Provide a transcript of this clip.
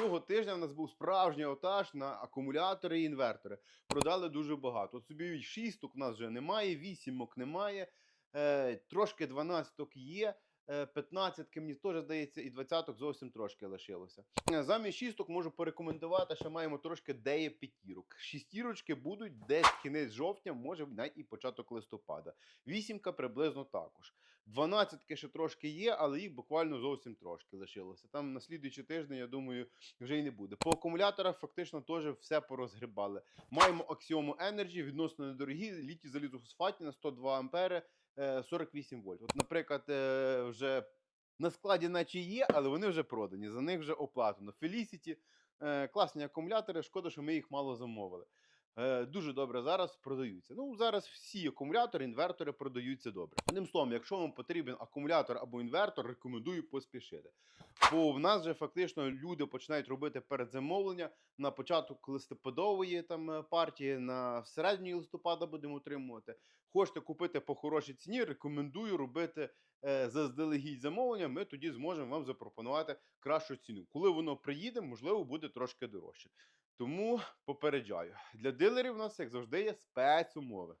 Цього тижня в нас був справжній отаж на акумулятори і інвертори. Продали дуже багато. От собі шісток у нас вже немає, вісімок немає, е, трошки дванадцяток є. е, 15 мені теж здається, і 20 зовсім трошки лишилося. Е, Замість шісток можу порекомендувати, що маємо трошки деє п'ятірок. Шістірочки будуть десь кінець жовтня, може навіть і початок листопада. Вісімка приблизно також. Дванадцятки ще трошки є, але їх буквально зовсім трошки лишилося. Там на слідуючий тиждень, я думаю, вже й не буде. По акумуляторах фактично теж все порозгрібали. Маємо Axiom Energy, відносно недорогі, літі залізофосфатні на 102 ампери, е, 48 вольт. От, наприклад, е, вже на складі наче є, але вони вже продані, за них вже оплатено. Felicity, е, класні акумулятори, шкода, що ми їх мало замовили. Е, Дуже добре зараз продаються. Ну, зараз всі акумулятори, інвертори продаються добре. Одним словом, якщо вам потрібен акумулятор або інвертор, рекомендую поспішити. Бо в нас же фактично люди починають робити передзамовлення на початок листопадової там е, партії, на середині листопада будемо отримувати. Хочете купити по хорошій ціні, рекомендую робити е, заздалегідь замовлення. Ми тоді зможемо вам запропонувати кращу ціну. Коли воно приїде, можливо, буде трошки дорожче. Тому попереджаю. Для дилерів у нас, як завжди, є спецумови.